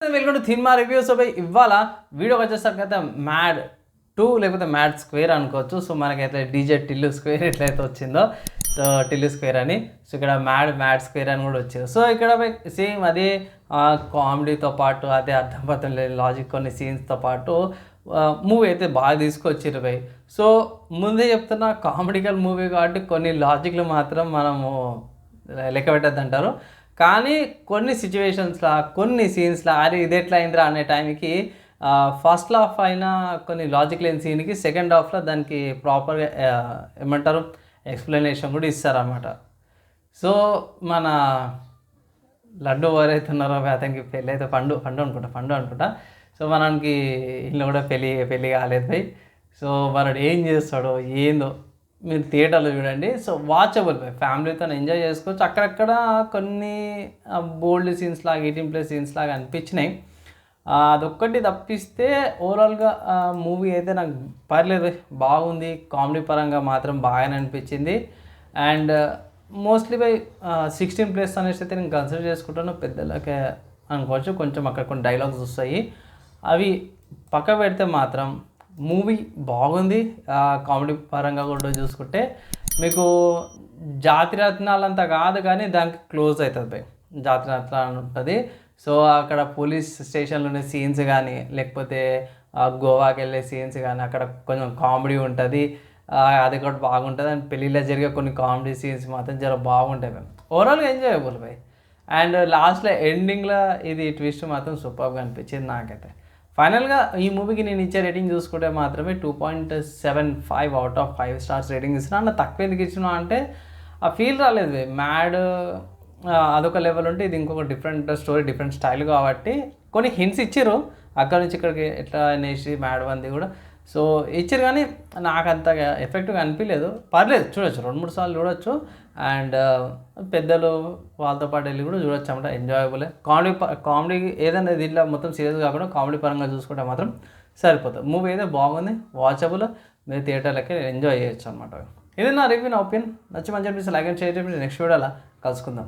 Welcome to cinema reviews so ఇవాళ వీడియోకి వచ్చేసరికి అయితే మ్యాడ్ టూ లేకపోతే మ్యాడ్ స్క్వేర్ అనుకోవచ్చు సో మనకైతే డీజే టిల్లు స్క్వేర్ ఎట్లయితే వచ్చిందో సో టిల్లు స్క్వేర్ అని సో ఇక్కడ మ్యాడ్ మ్యాడ్ స్క్వేర్ అని కూడా వచ్చింది సో ఇక్కడ సేమ్ అదే కామెడీతో పాటు అదే అర్థం లేని లాజిక్ కొన్ని సీన్స్తో పాటు మూవీ అయితే బాగా తీసుకొచ్చారు భయ్ సో ముందే చెప్తున్న కామెడికల్ మూవీ కాబట్టి కొన్ని లాజిక్లు మాత్రం మనము లెక్క పెట్టద్దు అంటారు కానీ కొన్ని సిచ్యువేషన్స్లో కొన్ని సీన్స్లో అరే ఇది ఎట్లా అయిందిరా అనే టైంకి ఫస్ట్ హాఫ్ అయినా కొన్ని లాజిక్ లేని సీన్కి సెకండ్ హాఫ్లో దానికి ప్రాపర్గా ఏమంటారు? ఎక్స్ప్లెనేషన్ కూడా ఇస్తారన్నమాట. సో మన లడ్డు ఎవరైతే ఉన్నారో అతనికి పెళ్ళి అయితే పండు పండు అనుకుంటా పండు అనుకుంటా. సో మనకి ఇల్లు కూడా పెళ్ళి పెళ్ళి కాలేదు పోయి. సో మనడు ఏం చేస్తాడో ఏందో మీరు థియేటర్లో చూడండి. సో వాచబుల్ బై ఫ్యామిలీతో ఎంజాయ్ చేసుకోవచ్చు. అక్కడక్కడ కొన్ని బోల్డ్ సీన్స్ లాగా ఎయిటీన్ ప్లస్ సీన్స్ లాగా అనిపించినాయి. అదొక్కటి తప్పిస్తే ఓవరాల్గా మూవీ అయితే నాకు పర్లేదు. బాగుంది. కామెడీ పరంగా మాత్రం బాగానే అనిపించింది. And mostly by sixteen place అనేసి అయితే నేను కన్సిడర్ చేసుకుంటాను. పెద్దలకే అనుకోవచ్చు. కొంచెం అక్కడ కొన్ని డైలాగ్స్ వస్తాయి. అవి పక్క పెడితే మాత్రం మూవీ బాగుంది. కామెడీ పరంగా కూడా చూసుకుంటే మీకు జాతి రత్నాలంతా కాదు కానీ దానికి క్లోజ్ అవుతుంది భయ్. జాతి రత్నాలు ఉంటుంది. సో అక్కడ పోలీస్ స్టేషన్లోనే సీన్స్ కానీ లేకపోతే గోవాకి వెళ్ళే సీన్స్ కానీ అక్కడ కొంచెం కామెడీ ఉంటుంది. అది కూడా బాగుంటుంది. అండ్ పెళ్ళిలో జరిగే కొన్ని కామెడీ సీన్స్ మాత్రం చాలా బాగుంటాయి మేము ఓవరాల్గా ఎంజాయబుల్ బై అండ్ లాస్ట్లో ఎండింగ్లో ఇది ట్విస్ట్ మాత్రం సూపర్గా అనిపించింది నాకైతే. ఫైనల్గా ఈ మూవీకి నేను ఇచ్చే రేటింగ్ చూసుకుంటే మాత్రమే two point seven five out of five stars rating ఇస్తున్నా. అన్న తక్కువ ఎందుకు ఇచ్చినా అంటే ఆ ఫీల్ రాలేదు మ్యాడ్ అదొక లెవెల్ ఉంటే ఇది ఇంకొక డిఫరెంట్ స్టోరీ డిఫరెంట్ స్టైల్ కాబట్టి కొన్ని హింట్స్ ఇచ్చారు అక్కడ నుంచి ఇక్కడికి ఎట్లా అనేసి మ్యాడ్ అంది కూడా. సో ఇచ్చారు కానీ నాకు అంతగా ఎఫెక్ట్గా అనిపించలేదు పర్లేదు చూడొచ్చు. రెండు మూడు సార్లు చూడొచ్చు. అండ్ పెద్దలు వాళ్ళతో పాటు వెళ్ళి కూడా చూడొచ్చు అన్నమాట. ఎంజాయబుల్ కామెడీ కామెడీ ఏదైనా దీంట్లో మొత్తం సీరియస్ కాకుండా కామెడీ పరంగా చూసుకుంటే మాత్రం సరిపోతుంది. మూవీ అయితే బాగుంది వాచబుల్ మీరు థియేటర్లకి ఎంజాయ్ చేయొచ్చు అనమాట ఇది నా రివ్యూ నా ఒపీనియన్ నచ్చి మంచి అనిపిస్తే లైక్ అండ్ షేర్ చేయండి. నెక్స్ట్ వీడియోలో కలుసుకుందాం.